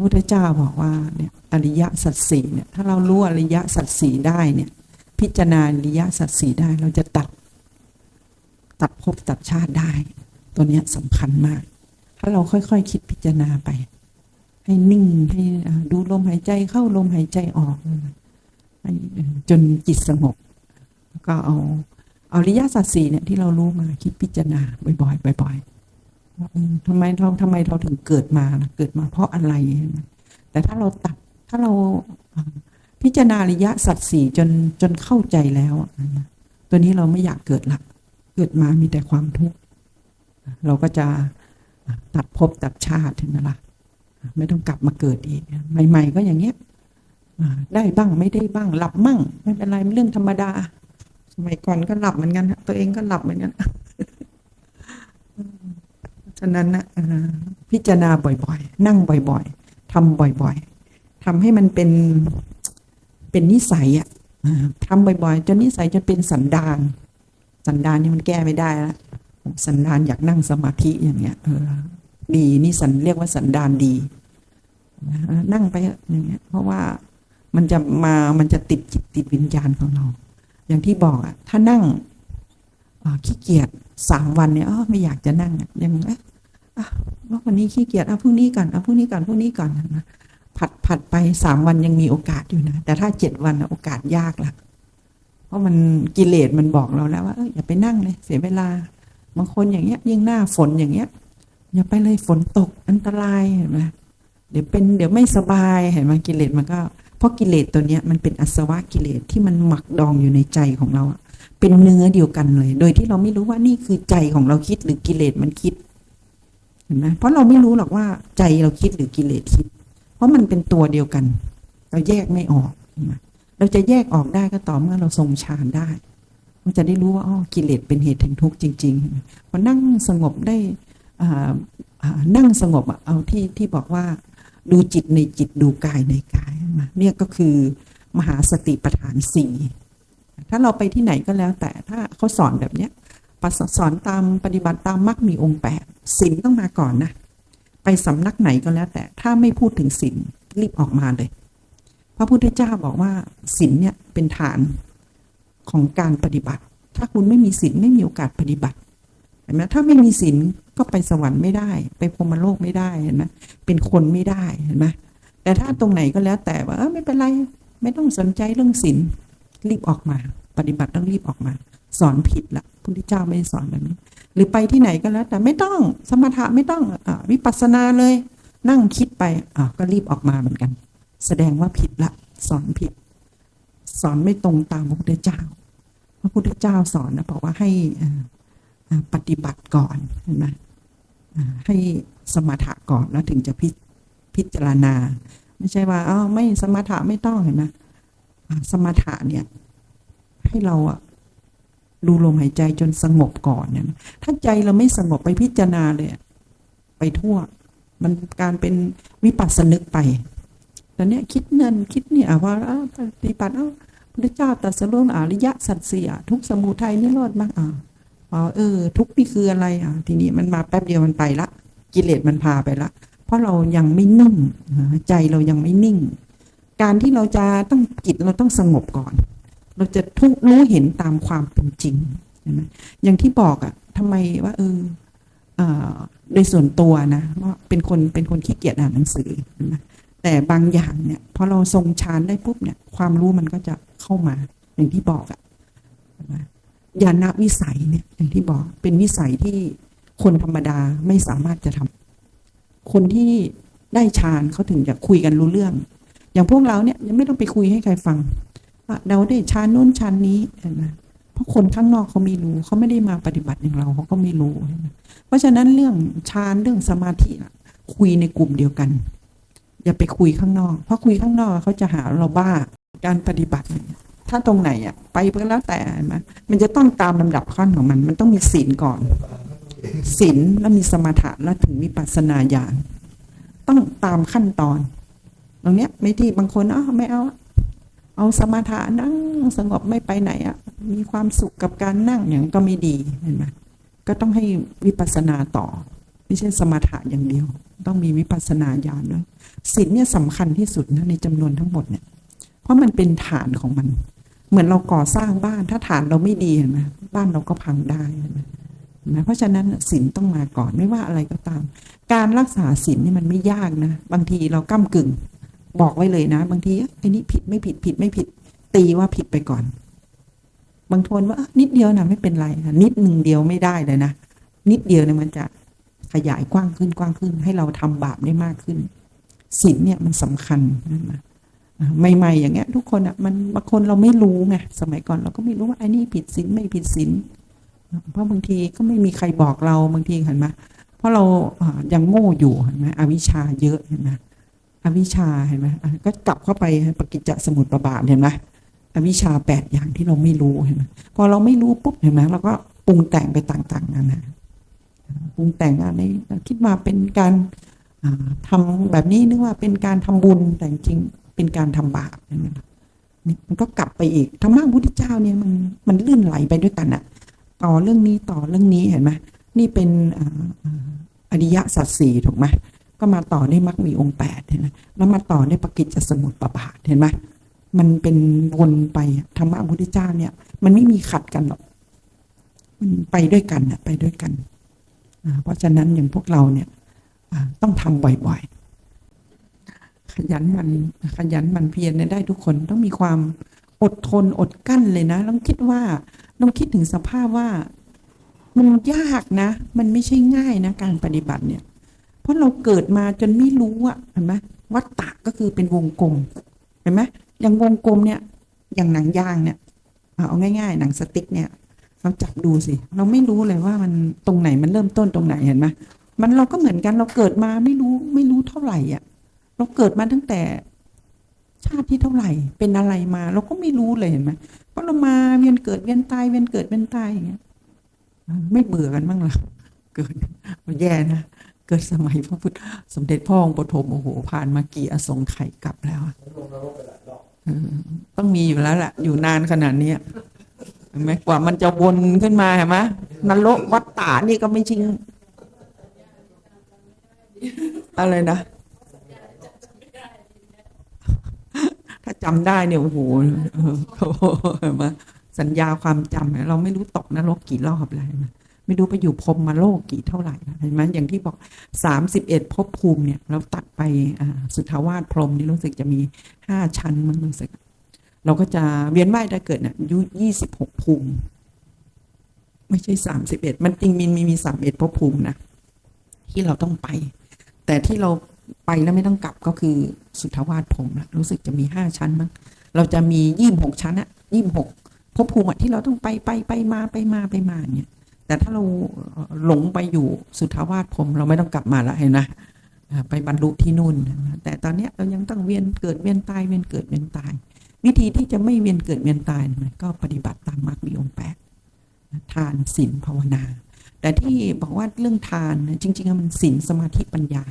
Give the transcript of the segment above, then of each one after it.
ระพุทธเจ้าบอกว่าเนี่ยอริยสัจสี่เนี่ยถ้าเรารู้อริยสัจสี่ได้เนี่ยพิจารณาอริยสัจสี่ได้เราจะตัด ตัดภพตัดชาติได้ ตัวเนี้ยสำคัญมาก ถ้าเราค่อยๆคคิดพิจารณาไป ให้นิ่งให้ดูลมหายใจเข้าลมหายใจออกจนจิตสงบก็เอาอริยสัจสี่เนี่ยที่เรารู้มาคิดพิจารณาบ่อยๆบ่อยๆว่ออ ทำไมเราทำไมเราถึงเกิดมาเกิดมาเพราะอะไร แต่ถ้าเราตัดถ้าเราพิจารณาริยะสัจสี่จนจนเข้าใจแล้วตัวนี้เราไม่อยากเกิดละ เกิดมามีแต่ความทุกข์เราก็จะตัดภพตัดชาติถึงนั่นละไม่ต้องกลับมาเกิดอีกใหม่ ๆ ก็อย่างเงี้ยได้บ้างไม่ได้บ้างหลับมั่ง ไม่เป็นไรเรื่องธรรมดา สมัยก่อนก็หลับเหมือนกันตัวเองก็หลับเหมือนกัน ฉะนั้นนะพิจารณาบ่อยๆ นั่งบ่อยๆทำบ่อยๆทำให้มันเป็นเป็นนิสัยอะทำบ่อยๆ จนนิสัยจนเป็นสันดานสันดานนี่มันแก้ไม่ได้แล้วสันดานอยากนั่งสมาธิอย่างเงี้ยเออดีนี่สันเรียกว่าสันดานดีนั่งไปอย่างเงี้ย เพราะว่ามันจะมามันจะติดจิตติดวิญญาณของเรา อย่างที่บอกอะถ้านั่งขี้เกียจสามวันเนี่ยอ๋อไม่อยากจะนั่งยังเว่าวันนี้ขี้เกียจอะพรุ่งนี้ก่อนอะพรุ่งนี้ก่อนพรุ่งนี้ก่อนนะผัดผัดไปสามวันยังมีโอกาสอยู่นะ แต่ถ้าเจ็ดวันโอกาสยากละเพราะมันกิเลสมันบอกเราแล้วว่าเอออย่าไปนั่งเลย เสียเวลาบางคนอย่างเงี้ย ยิ่งหน้าฝนอย่างเงี้ย อย่าไปเลยฝนตกอันตรายเห็นไหมเดี๋ยวเป็นเดี๋ยวไม่สบายเห็นไหมกิเลสมันก็ เพราะกิเลสตัวเนี้ยมันเป็นอสวะกิเลสที่มันหมักดองอยู่ในใจของเราเป็นเนื้อเดียวกันเลย โดยที่เราไม่รู้ว่านี่คือใจของเราคิดหรือกิเลสมันคิด ห็นไหมเพราะเราไม่รู้หรอกว่าใจเราคิดหรือกิเลสคิด เพราะมันเป็นตัวเดียวกัน เราแยกไม่ออก เราจะแยกออกได้ก็ต่อเมื่อเราทรงฌานได้เราจะได้รู้ว่าอ๋อกิเลสเป็นเหตุแห่งทุกข์จริงๆพอนั่งสงบได้นั่งสงบเอาที่ที่บอกว่าดูจิตในจิตดูกายในกายเนี่ยก็คือมหาสติปัฏฐานสี่ถ้าเราไปที่ไหนก็แล้วแต่ถ้าเขาสอนแบบเนี้ย สอนตามปฏิบัติตามมรรคมีองค์แปดศีลต้องมาก่อนนะ ไปสำนักไหนก็แล้ว แต่ถ้าไม่พูดถึงศีลรีบออกมาเลย พระพุทธเจ้าบอกว่าศีลเนี่ยเป็นฐานของการปฏิบัติ ถ้าคุณไม่มีศีลไม่มีโอกาสปฏิบัติเห็นไหมถ้าไม่มีศีลก็ไปสวรรค์ไม่ได้ ไปพรมโลกไม่ได้เห็นไหมเป็นคนไม่ได้เห็นไหมแต่ถ้าตรงไหนก็แล้วแต่ว่าเออไม่เป็นไรไม่ต้องสนใจเรื่องศีลรีบออกมา ปฏิบัติต้องรีบออกมา สอนผิดละ พุทธเจ้าไม่สอนแบบนี้ หรือไปที่ไหนก็แล้ว แต่ไม่ต้องสมถะไม่ต้องอวิปัสสนาเลย นั่งคิดไปอ่าก็รีบออกมาเหมือนกัน แสดงว่าผิดละสอนผิด สอนไม่ตรงตามพระพุทธเจ้า พระพุทธเจ้าสอนนะบอกว่าให้ปฏิบัติก่อนเห็นไหมให้สมถะก่อนแล้วถึงจะพิพิจารณา ไม่ใช่ว่าอ้าวไม่สมถะไม่ต้องเห็นไหมอ่าสมถะเนี่ย ให้เราอะ ดูลมหายใจจนสงบก่อนเนี่ยถ้าใจเราไม่สงบไปพิจารณาเลย ไปทั่ว มันการเป็นวิปัสสนึกไปตอนเนี้ยคิดเงินคิดเนี่ยว่าปฏิบัติเอ้าพระเจ้าตรัสรู้อริยสัจสี่ทุกสมุทัยนิโรธมากอ่าอ๋อเออ ทุกนี่คืออะไรอะ ทีนี้มันมาแป๊บเดียวมันไปละ กิเลสมันพาไปละ เพราะเรายังไม่นิ่งใจเรายังไม่นิ่ง การที่เราจะต้องจิตเราต้องสงบก่อน เราจะทุกรู้เห็นตามความเป็นจริงเห็นไหมอย่างที่บอกอะทำไมว่า เอออ่อโดยส่วนตัวนะว่าเป็นคนเป็นคนขี้เกียจอ่านหนังสือนไหมแต่บางอย่างเนี่ยพอเราทรงฌานได้ปุ๊บเนี่ย ความรู้มันก็จะเข้ามา อย่างที่บอกอะ่ะญาณวิสัยเนี่ย อย่างที่บอกเป็นวิสัยที่คนธรรมดาไม่สามารถจะทำคนที่ได้ฌานเขาถึงจะคุยกันรู้เรื่อง อย่างพวกเราเนี่ยยังไม่ต้องไปคุยให้ใครฟัง เราได้ฌานนู้นฌานนี้เห็นไหมเพราะคนข้างนอกเขาไม่รู้เขาไม่ได้มาปฏิบัติอย่างเราเขาก็ไม่รู้เห็นไหมเพราะฉะนั้นเรื่องฌานเรื่องสมาธิคุยในกลุ่มเดียวกัน อย่าไปคุยข้างนอก เพราะคุยข้างนอกเขาจะหาเราบ้าการปฏิบัติ ถ้าตรงไหนอะ ไปก็แล้วแต่เห็นไหมมันจะต้องตามลำดับขั้นของมัน มันต้องมีศีลก่อนศีลแล้วมีสมถะแล้วถึงวิปัสสนาญาณต้องตามขั้นตอนตรงเนี้ยไม่ที่บางคนอ้าวไม่เอา เอาสมถะนั่งสงบไม่ไปไหนอะมีความสุขกับการนั่งอย่างก็ไม่ดีเห็นไหมก็ต้องให้วิปัสสนาต่อ ไม่ใช่สมถะอย่างเดียว ต้องมีวิปัสสนาญาณด้วยศีลเนี่ยสำคัญที่สุดนะในจำนวนทั้งหมดเนี่ย เพราะมันเป็นฐานของมัน เหมือนเราก่อสร้างบ้าน ถ้าฐานเราไม่ดีเห็นไหมบ้านเราก็พังได้เห็นไหมเห็นไหมเพราะฉะนั้นศีลต้องมาก่อนไม่ว่าอะไรก็ตาม การรักษาศีลนี่มันไม่ยากนะ บางทีเราก้ากึ่ง บอกไว้เลยนะ บางทีไอ้นี่ผิดไม่ผิดผิดไม่ผิด ตีว่าผิดไปก่อน บางทนว่านิดเดียวนะไม่เป็นไรนะนิดหนึ่งเดียวไม่ได้เลยนะนิดเดียวเนี่ยมันจะขยายกว้างขึ้นกว้างขึ้น ให้เราทำบาปได้มากขึ้นศีลเนี่ยมันสำคัญนะใหม่ๆอย่างเงี้ย ทุกคนอะมันบางคนเราไม่รู้ไงสมัยก่อนเราก็ไม่รู้ว่าไอ้นี่ผิดศีลไม่ผิดศีลเพราะบางทีก็ไม่มีใครบอกเราบางทีเห็นไหมเพราะเราอ่ายังโง่อยู่เห็นไหมอวิชชาเยอะเห็นไหม อวิชชาเห็นไหมก็กลับเข้าไปปกิจจสมุปบาทเห็นไหมอวิชชาแปดอย่างที่เราไม่รู้เห็นไหมพอเราไม่รู้ปุ๊บเห็นไหมเราก็ปรุงแต่งไปต่างๆนานาปรุงแต่งอะไรคิดว่าเป็นการทำาแบบนี้นึกว่าเป็นการทำบุญแต่จริงเป็นการทำบาปนไหมนี่มันก็กลับไปอีกธรรมะพุทธเจ้าเนี่ยมันมันลื่นไหลไปด้วยกันอะต่อเรื่องนี้ต่อเรื่องนี้เห็นไหมนี่เป็นอริยสัจสี่ถูกไหม ก็มาต่อได้มรรคมีองค์แปดเห็นไหมแล้วมาต่อได้ปกิจจสมุปบาทเห็นไหมมันเป็นวนไปธรรมะพุทธเจ้าเนี่ย มันไม่มีขัดกันหรอกมันไปด้วยกันอะไปด้วยกันเพราะฉะนั้นอย่างพวกเราเนี่ยต้องทำบ่อยๆ ขยันมันขยันมันเพียรเนี่ยได้ทุกคนต้องมีความอดทนอดกั้นเลยนะต้องคิดว่าต้องคิดถึงสภาพว่า มันยากนะ มันไม่ใช่ง่ายนะ การปฏิบัติเนี่ย ราะเราเกิดมาจนไม่รู้อะเห็นไหมวัตตะก็คือเป็นวงกลมเห็นไหมอย่างวงกลมเนี่ย อย่างหนังยางเนี่ยเอาง่ายๆ หนังสติ๊กเนี่ย เราจับดูสิ เราไม่รู้เลยว่ามันตรงไหนมันเริ่มต้นตรงไหนเห็นไหมมันเราก็เหมือนกันเราเกิดมาไม่รู้ไม่รู้เท่าไหร่อะ เราเกิดมาตั้งแต่ชาติที่เท่าไหร่ เป็นอะไรมา เราก็ไม่รู้เลยเห็นไหมเพราะเรามาเวียนเกิดเวียนตายเวียนเกิดเวียนตายอย่างเงี้ยไม่เบื่อกันบ้างหรอเกิดแย่นะ เกิดสมัยพระพุทธสมเด็จพ่อองค์ปฐมโอ้โหผ่านมากี่อสงไขยกลับแล้วต้องมีอยู่แล้วแหละอยู่นานขนาดนี้เห็นไหมกว่ามันจะวนขึ้นมาเห็นไหมนรกวัฏฏานี่ก็ไม่จริง อะไรนะ ถ้าจำได้เนี่ยโอ้โหเออโอ้โหเห็นไหมสัญญาความจำเราไม่รู้ตกนรกกี่รอบแล้วเห็นไหม ไม่รู้ไปอยู่พรมมาโลกกี่เท่าไหร่เห็นไหมอย่างที่บอกสามสิบเอ็ดภพภูมิเนี่ยเราตัดไปสุทธาวาสพรมนี่รู้สึกจะมีห้าชั้นมันรู้สึก เราก็จะเวียนว่ายได้เกิดเนี่ยอายุยี่สิบหกภูมิ ไม่ใช่สามสิบเอ็ดมันจริงมีมีมีสามเอ็ดภพภูมินะที่เราต้องไป แต่ที่เราไปแล้วไม่ต้องกลับก็คือสุทธาวาสพรมนะรู้สึกจะมีห้าชั้นมั้งเราจะมียี่สิบหกชั้นอะยี่สิบหกภพภูมิที่เราต้องไปไปไปมาไปมาไปมาเนี่ย แต่ถ้าเราหลงไปอยู่สุทธาวาสพรมเราไม่ต้องกลับมาละเห็นไหมไปบรรลุที่นู่น แต่ตอนนี้เรายังต้องเวียนเกิดเวียนตายเวียนเกิดเวียนตาย วิธีที่จะไม่เวียนเกิดเวียนตายนะก็ปฏิบัติตามมรรคมีองค์แปดทานศีลภาวนา แต่ที่บอกว่าเรื่องทานจริงๆมันศีลสมาธิปัญญา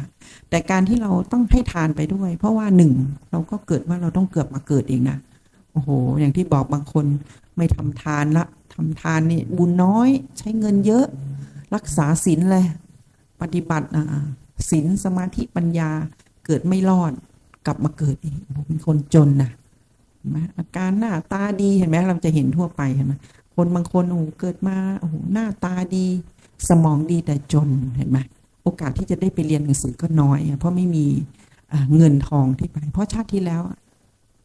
แต่การที่เราต้องให้ทานไปด้วย เพราะว่าหนึ่งเราก็เกิดว่าเราต้องเกิดมาเกิดเองนะโอ้โห อย่างที่บอกบางคนไม่ทำทานละ ทำทานนี่บุญน้อยใช้เงินเยอะ รักษาศีลเลยปฏิบัติอ่าศีลสมาธิปัญญาเกิดไม่รอดกลับมาเกิดอีกโอ้เป็นคนจนนะเห็นไหมอาการหน้าตาดีเห็นไหมเราจะเห็นทั่วไปเห็นไหมคนบางคนโอ้โหเกิดมาโอ้โหหน้าตาดี สมองดีแต่จนเห็นไหมโอกาสที่จะได้ไปเรียนหนังสือก็น้อย เพราะไม่มีเงินทองที่ไป เพราะชาติที่แล้ว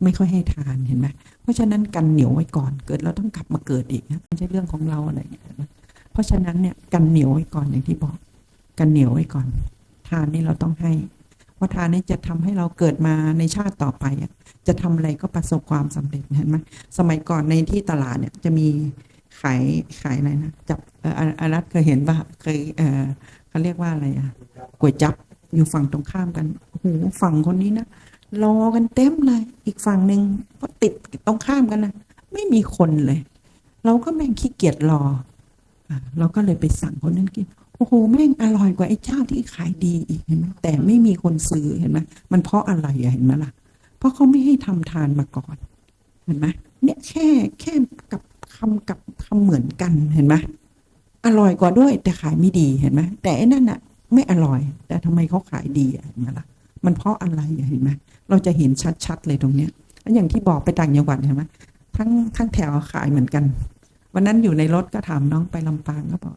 ไม่ค่อยให้ทานเห็นไหมเพราะฉะนั้นกันเหนียวไว้ก่อนเกิดเราต้องกลับมาเกิดอีกนะไม่ใช่เรื่องของเราอะไรอย่างเงี้ยเพราะฉะนั้นเนี่ยกันเหนียวไว้ก่อนอย่างที่บอก กันเหนียวไว้ก่อน ทานนี่เราต้องให้เพราะทานนี่จะทำให้เราเกิดมาในชาติต่อไปอจะทำอะไรก็ประสบความสำเร็จเห็นไหมสมัยก่อนในที่ตลาดเนี่ยจะมีขายขายอะไรนะจับเอออารัตเคยเห็นป่ะเคยเออเขาเรียกว่าอะไรอะก๋วยจับอยู่ฝั่งตรงข้ามกันโอ้โหฝั่งคนนี้นะ รอกันเต็มเลย อีกฝั่งหนึ่งก็ติดตรงข้ามกันนะไม่มีคนเลย เราก็แม่งขี้เกียจรออเราก็เลยไปสั่งคนนั้นกินโอ้โหแม่งอร่อยกว่าไอ้เจ้าที่ขายดีอีกเห็นไหมแต่ไม่มีคนซื้อเห็นไหมมันเพราะอะไรเห็นไหมล่ะ เพราะเขาไม่ให้ทำทานมาก่อน เห็นไหมเนี่ยแค่แค่กับคำกับคำเหมือนกันเห็นไหมอร่อยกว่าด้วย แต่ขายไม่ดีเห็นไหมแต่ไอ้นั่นอะไม่อร่อย แต่ทำไมเขาขายดีอะเห็นไหมล่ะ มันเพราะอะไรเห็นไหม เราจะเห็นชัดๆเลยตรงเนี้ยแล้วอย่างที่บอกไปต่างจังหวัดเห็นไหมทั้งทั้งแถวขายเหมือนกัน วันนั้นอยู่ในรถก็ถามน้องไปลำปางก็บอก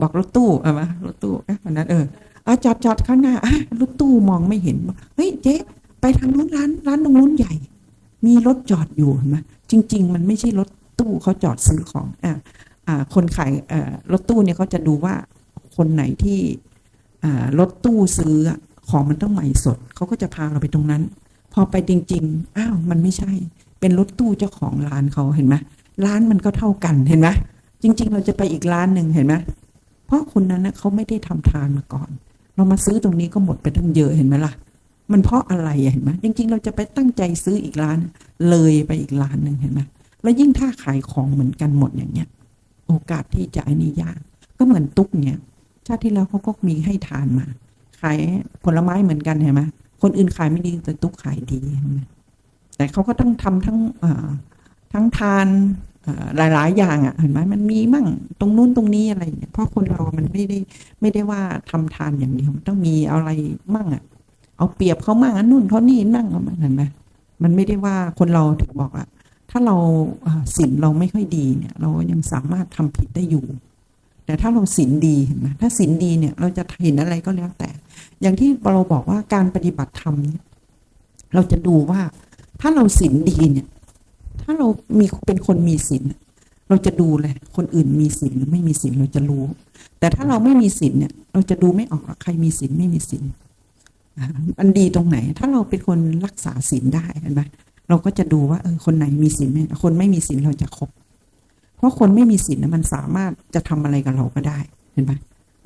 บอกรถตู้เอามารถตู้วันนั้นเอออจอดจอดข้างหน้ารถตู้มองไม่เห็นเฮ้ยเจ๊ไปทางนู้นร้านร้านตรงนู้นใหญ่ มีรถจอดอยู่เห็นไหมจริง ๆ มันไม่ใช่รถตู้เขาจอดซื้อของอ่าอ่าคนขายอ่อรถตู้เนี่ยเขาจะดูว่าคนไหนที่อ่ารถตู้ซื้อ ของมันต้องใหม่สด เขาก็จะพาเราไปตรงนั้น พอไปจริง ๆ อ้าว มันไม่ใช่ เป็นรถตู้เจ้าของร้านเขาเห็นไหมร้านมันก็เท่ากันเห็นไหมจริง ๆ เราจะไปอีกร้านหนึ่งเห็นไหมเพราะคนนั้นนะเขาไม่ได้ทำทานมาก่อน เรามาซื้อตรงนี้ก็หมดไปตั้งเยอะเห็นไหมล่ะ มันเพราะอะไรเห็นไหมจริง ๆ เราจะไปตั้งใจซื้ออีกร้าน เลยไปอีกร้านหนึ่งเห็นไหมแล้วยิ่งถ้าขายของเหมือนกันหมดอย่างเงี้ย โอกาสที่จะอนี่ยากก็เหมือนตุ๊กเนี่ยชาติที่แล้วเขาก็มีให้ทานมา ขายผลไม้เหมือนกันเห็นไหมคนอื่นขายไม่ดีแต่ตุ๊กขายดีเห็นไหมแต่เขาก็ต้องทำทั้งทั้งทานหลายๆ อย่างอะเห็นไหมมันมีมั่งตรงนู้นตรงนี้อะไรอย่างเงี้ยเพราะคนเรามันไม่ได้ไม่ได้ว่าทำทานอย่างเดียวมันต้องมีอะไรมั่งอะ เอาเปรียบเขามั่งอันนู่นเขานี่นั่งเขามั่งเห็นไหมมันไม่ได้ว่าคนเราถึงบอกอะถ้าเราศีลเราไม่ค่อยดีเนี่ย เรายังสามารถทำผิดได้อยู่ แต่ถ้าเราศีลดีเห็นไหมถ้าศีลดีเนี่ย เราจะเห็นอะไรก็แล้วแต่ อย่างที่เราบอกว่าการปฏิบัติธรรมเราจะดูว่าถ้าเราศีลดีเนี่ย ถ้าเรามีเป็นคนมีศีลเราจะดูเลย คนอื่นมีศีลหรือไม่มีศีลเราจะรู้ แต่ถ้าเราไม่มีศีลเนี่ย เราจะดูไม่ออกว่าใครมีศีลไม่มีศีลอันดีตรงไหน ถ้าเราเป็นคนรักษาศีลได้เห็นไหมเราก็จะดูว่าเออคนไหนมีศีลไหมคนไม่มีศีลเราจะคบเพราะคนไม่มีศีลนะมันสามารถจะทำอะไรกับเราก็ได้เห็นไหม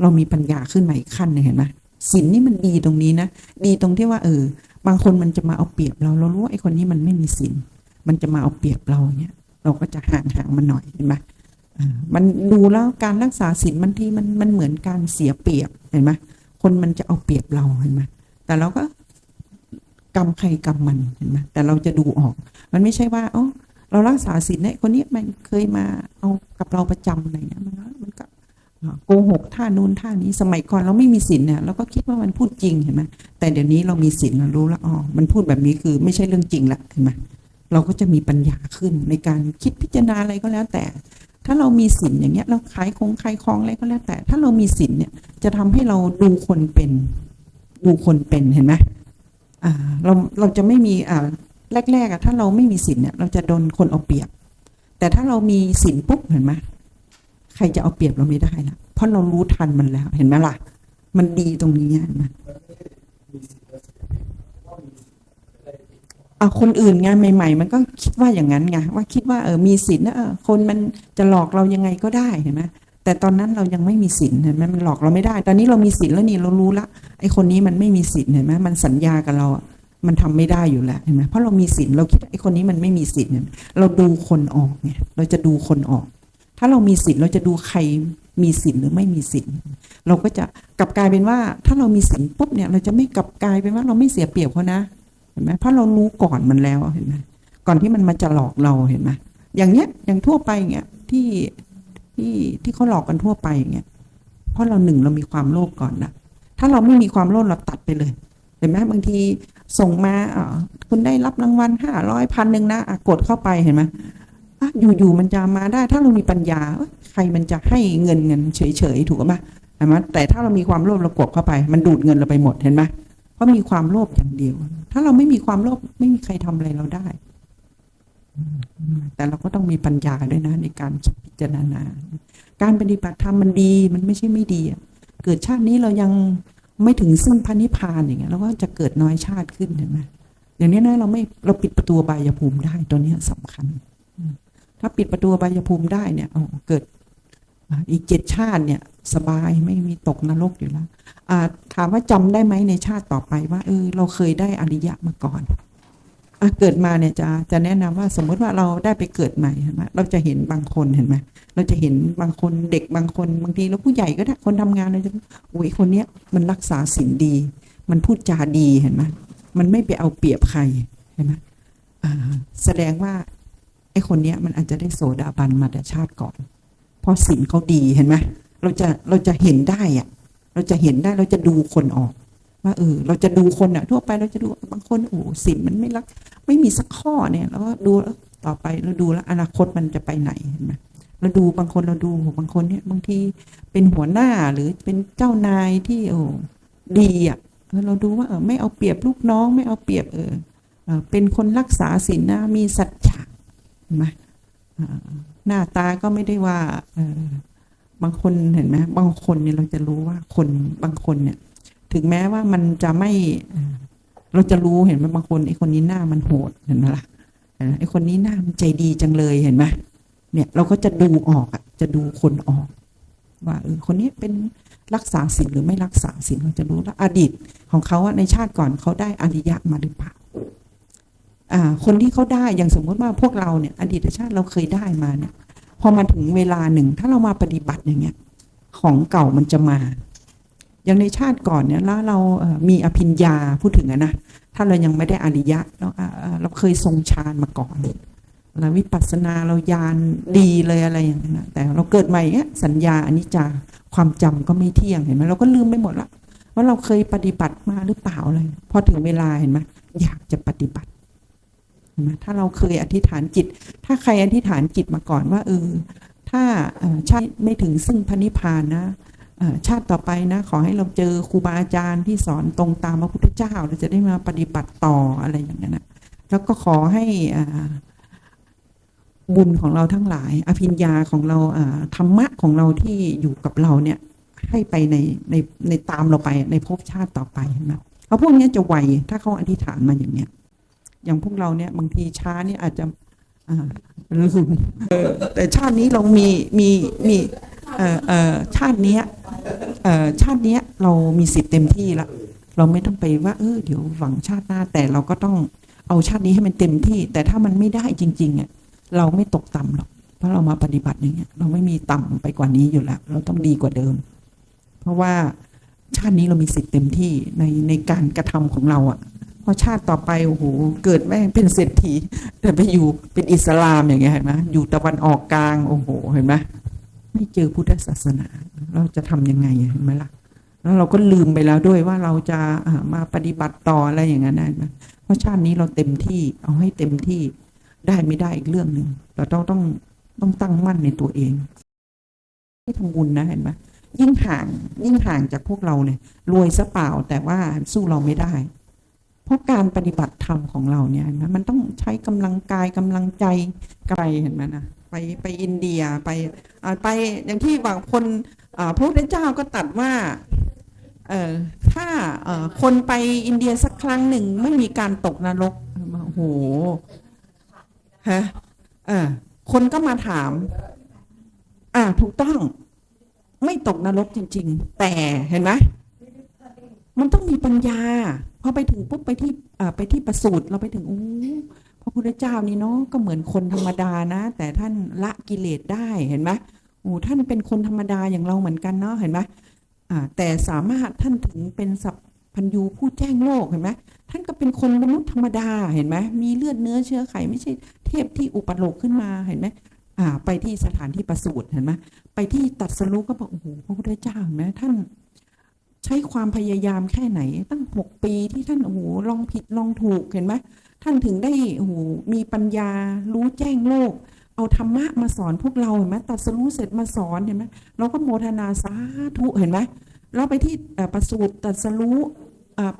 เรามีปัญญาขึ้นมาอีกขั้นเห็นไหม ศีลนี่มันดีตรงนี้นะ ดีตรงที่ว่าเออ บางคนมันจะมาเอาเปรียบเรา เรารู้ว่าไอ้คนนี้มันไม่มีศีลมันจะมาเอาเปรียบเราเนี่ย เราก็จะห่างห่างมันหน่อยเห็นไหมมันดูแล้วการรักษาศีลบางทีมันมันเหมือนการเสียเปรียบเห็นไหมคนมันจะเอาเปรียบเราเห็นไหมแต่เราก็กรรมใครกรรมมันเห็นไหมแต่เราจะดูออก มันไม่ใช่ว่าอ๋อเรารักษาศีลเนี่ยคนนี้มันเคยมาเอากับเราประจำอะไรเงี้ยมันก็มันก็ โกหกท่านู้นท่านี้สมัยก่อนเราไม่มีศีลเนี่ยเราก็คิดว่ามันพูดจริงเห็นไหมแต่เดี๋ยวนี้เรามีศีลเรารู้แล้วอ๋อมันพูดแบบนี้คือไม่ใช่เรื่องจริงละเห็นไหมเราก็จะมีปัญญาขึ้นในการคิดพิจารณาอะไรก็แล้วแต่ ถ้าเรามีศีลอย่างเงี้ย เราขายของขายของอะไรก็แล้วแต่ ถ้าเรามีศีลเนี่ยจะทำให้เราดูคนเป็น ดูคนเป็นเห็นไหมอ่าเราเราจะไม่มีอ่าแรกๆอะถ้าเราไม่มีศีลเนี่ยเราจะโดนคนเอาเปรียบ แต่ถ้าเรามีศีลปุ๊บเห็นไหม ครจะเอาเปรียบเราไม่ได้ละเพราะเรารู้ทันมันแล้ว เห็นไหมล่ะ มันดีตรงนี้เห็นไหมอะคนอื่นไงใหม่ ๆ มันก็คิดว่าอย่างนั้นไงว่าคิดว่าเออมีศีลนะเออคนมันจะหลอกเรายังไงก็ได้เห็นไหมแต่ตอนนั้นเรายังไม่มีศีลเห็นไหมมันหลอกเราไม่ได้ ตอนนี้เรามีศีลแล้วนี่เรารู้ละไอ้คนนี้มันไม่มีศีลเห็นไหมมันสัญญากับเราอะมันทำไม่ได้อยู่แล้วเห็นไหมเพราะเรามีศีลเราคิดไอ้คนนี้มันไม่มีศีลเนี่ยเราดูคนออกไงเราจะดูคนออก ถ้าเรามีศีลเราจะดูใครมีศีลหรือไม่มีศีลเราก็จะกลับกลายเป็นว่า ถ้าเรามีศีลปุ๊บเนี่ย เราจะไม่กลับกลายเป็นว่าเราไม่เสียเปรียบเขานะเห็นไหมเพราะเรารู้ก่อนมันแล้วเห็นไหมก่อนที่มันมาจะหลอกเราเห็นไหมอย่างเนี้ยอย่างทั่วไปเงี้ยที่ที่ที่เขาหลอกกันทั่วไปอย่างเงี้ยเพราะเราหนึ่งเรามีความโลภก่อนนะถ้าเราไม่มีความโลภเราตัดไปเลยเห็นไหมบางทีส่งมาอ่าคุณได้รับรางวัลห้าร้อยพันหนึ่งนะอะกดเข้าไปเห็นไหม อ่อยู่ๆมันจะมาได้ถ้าเรามีปัญญา ใครมันจะให้เงินเงินเฉยๆถูกไหมเห็นไหมแต่ถ้าเรามีความโลภเรากดเข้าไป มันดูดเงินเราไปหมดเห็นไหมเพราะมีความโลภอย่างเดียว ถ้าเราไม่มีความโลภไม่มีใครทำอะไรเราได้ แต่เราก็ต้องมีปัญญาด้วยนะในการพิจารณา การปฏิบัติธรรมมันดีมันไม่ใช่ไม่ดีเกิดชาตินี้เรายังไม่ถึงซึ่งพระนิพานอย่างเงี้ยเราก็จะเกิดน้อยชาติขึ้นเห็นไหมอย่างนี้นะเราไม่เราปิดประตูบายภูมิได้ตัวนี้ยสำคัญ ถ้าปิดประตูอบายภูมิได้เนี่ยเกิดอีกเจ็ดชาติเนี่ยสบายไม่มีตกนรกอยู่แล้วถามว่าจำได้ไหมในชาติต่อไปว่าเออเราเคยได้อริยะมาก่อนอเกิดมาเนี่ยจะจะแนะนำว่าสมมติว่าเราได้ไปเกิดใหม่เห็นไหมเราจะเห็นบางคนเห็นไหมเราจะเห็นบางคนเด็กบางคนบางทีแล้วผู้ใหญ่ก็ได้คนทำงานเราจะโอ้ยคนเนี้ยมันรักษาศีลดี มันพูดจาดีเห็นไหมมันไม่ไปเอาเปรียบใครเห็นไหมแสดงว่า อ้คนเนี้ยมันอาจจะได้โสดาบันมาแต่ชาติก่อน เพราะศีลเขาดีเห็นไหมเราจะเราจะเห็นได้อะเราจะเห็นได้เราจะดูคนออก ว่าเออเราจะดูคนอะทั่วไปเราจะดูบางคนโอ้สินมันไม่รัก ไม่มีสักข้อเนี่ยแล้วก็ดูแล้วต่อไปเราดูแล้วอนาคตมันจะไปไหนเห็นไหมเราดูบางคนเราดูบางคนเนี่ยบางทีเป็นหัวหน้าหรือเป็นเจ้านายที่โอ้ดีอะเออเราดูว่าเออไม่เอาเปรียบลูกน้อง ไม่เอาเปรียบเออเป็นคนรักษาศีลนะมีสัจจะ ไหมหน้าตาก็ไม่ได้ว่าบางคนเห็นไหมบางคนเนี่ยเราจะรู้ว่าคนบางคนเนี่ย ถึงแม้ว่ามันจะไม่ เราจะรู้เห็นไหมบางคนไอ้คนนี้หน้ามันโหดเห็นไหมล่ะไอ้คนนี้หน้ามันใจดีจังเลยเห็นไหมเนี่ย เราก็จะดูออกอะจะดูคนออก ว่าเออคนนี้เป็นรักษาศีลหรือไม่รักษาศีลเราจะรู้แล้วอดีตของเขาในชาติก่อนเขาได้อริยะมาหรือเปล่า คนที่เขาได้อย่างสมมติว่าพวกเราเนี่ยอดีตชาติเราเคยได้มาเนี่ยพอมาถึงเวลาหนึ่ง ถ้าเรามาปฏิบัติอย่างเงี้ย ของเก่ามันจะมา อย่างในชาติก่อนเนี่ยแล้วเรามีอภิญญาพูดถึงอะนะ ถ้าเรายังไม่ได้อริยะเราเราเคยทรงฌานมาก่อนเราวิปัสสนาเรายานดีเลยอะไรอย่างนั้นนะแต่เราเกิดใหม่เนี้ยสัญญาอนิจจาความจำก็ไม่เที่ยงเห็นไหมเราก็ลืมไปหมดละว่าเราเคยปฏิบัติมาหรือเปล่าอะไรพอถึงเวลาเห็นไหมอยากจะปฏิบัติ นไหมถ้าเราเคยอธิษฐานจิต ถ้าใครอธิษฐานจิตมาก่อนว่าเออถ้าชาติไม่ถึงซึ่งพระนิพพานนะชาติต่อไปนะ ขอให้เราเจอครูบาอาจารย์ที่สอนตรงตามพระพุทธเจ้า เราจะได้มาปฏิบัติต่ออะไรอย่างนั้นนะแล้วก็ขอให้บุญของเราทั้งหลาย อภิญญาของเราธรรมะของเราที่อยู่กับเราเนี่ย ให้ไปในในในตามเราไปในภพชาติต่อไปนะเพราะพวกนี้จะไวถ้าเขาอธิษฐานมาอย่างเนี้ย อย่างพวกเราเนี่ยบางทีช้าเนี่ยอาจจะลืมแต่ชาตินี้เรามีมีมีชาตินี้ชาตินี้เรามีสิทธิ์เต็มที่ละเราไม่ต้องไปว่า เออเดี๋ยวหวังชาติหน้า แต่เราก็ต้องเอาชาตินี้ให้มันเต็มที่ แต่ถ้ามันไม่ได้จริงๆอะเราไม่ตกต่ำหรอกเพราะเรามาปฏิบัติอย่างเงี้ยเราไม่มีต่ำไปกว่านี้อยู่แล้ว เราต้องดีกว่าเดิม เพราะว่าชาตินี้เรามีสิทธิ์เต็มที่ในในการกระทำของเราอะ ราะชาติต่อไปโอ้โหเกิดแม่งเป็นเศรษฐี แต่ไปอยู่เป็นอิสลามอย่างเงี้ยเห็นไหมอยู่ตะวันออกกลางโอ้โหเห็นไหมไม่เจอพุทธศาสนา เราจะทำยังไงเห็นไหมล่ะแล้วเราก็ลืมไปแล้วด้วยว่าเราจะมาปฏิบัติต่ออะไรอย่างนั้นได้ไหมเพราะชาตินี้เราเต็มที่เอาให้เต็มที่ได้ไม่ได้อีกเรื่องหนึ่งเราต้องต้องต้องตั้งมั่นในตัวเองให้ทำบุญนะเห็นไหมยิ่งห่างยิ่งห่างจากพวกเราเนี่ยรวยซะเปล่าแต่ว่าสู้เราไม่ได้ ราะการปฏิบัติธรรมของเราเนี่ยนไหมมันต้องใช้กำลังกายกำลังใจไกลเห็นไหมนะไปไปอินเดียไปไปอย่างที่บางคนพระพุทธเจ้าก็ตัดว่าถ้าคนไปอินเดียสักครั้งหนึ่งไม่มีการตกนรกโอ้โหฮะคนก็มาถาม อ่าถูกต้อง ไม่ตกนรกจริง ๆ แต่เห็นไหมมันต้องมีปัญญา พอไปถึงปุ๊บไปที่ไปที่ประสูตรเราไปถึงโอ้พระพุทธเจ้านี่เนาะก็เหมือนคนธรรมดานะ แต่ท่านละกิเลสได้เห็นไหมโอ้ท่านเป็นคนธรรมดาอย่างเราเหมือนกันเนาะเห็นไหมอ่าแต่สามารถท่านถึงเป็นสัพพัญญูผู้แจ้งโลกเห็นไหมท่านก็เป็นคนมนุษย์ธรรมดาเห็นไหมมีเลือดเนื้อเชื้อไขไม่ใช่เทพที่อุปโลกขึ้นมาเห็นไหมไปที่สถานที่ประสูติเห็นไหมไปที่ตัดสรุก็บอกโอ้โหพระพุทธเจ้าเห็นไหมท่าน ช้ความพยายามแค่ไหน ตั้งหกปีที่ท่านโอ้โหลองผิดลองถูกเห็นไหมท่านถึงได้โอ้โหมีปัญญารู้แจ้งโลก เอาธรรมะมาสอนพวกเราเห็นไหมตัดสรู้เสร็จมาสอนเห็นไหมเราก็โมทนาสาธุเห็นไหมเราไปที่ประสูติตัดสรู้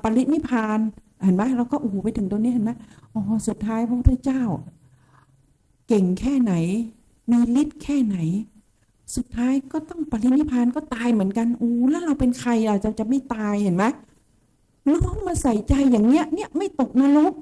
ปรินิพพานเห็นไหมเราก็โอ้โหไปถึงตรงนี้เห็นไหมอ๋อสุดท้ายพระพุทธเจ้า เก่งแค่ไหน มีฤทธิ์แค่ไหน สุดท้ายก็ต้องปรินิพานก็ตายเหมือนกันอู้แล้วเราเป็นใครอะจะจะไม่ตายเห็นไหมน้องมาใส่ใจอย่างเนี้ยเนี่ยไม่ตกนรก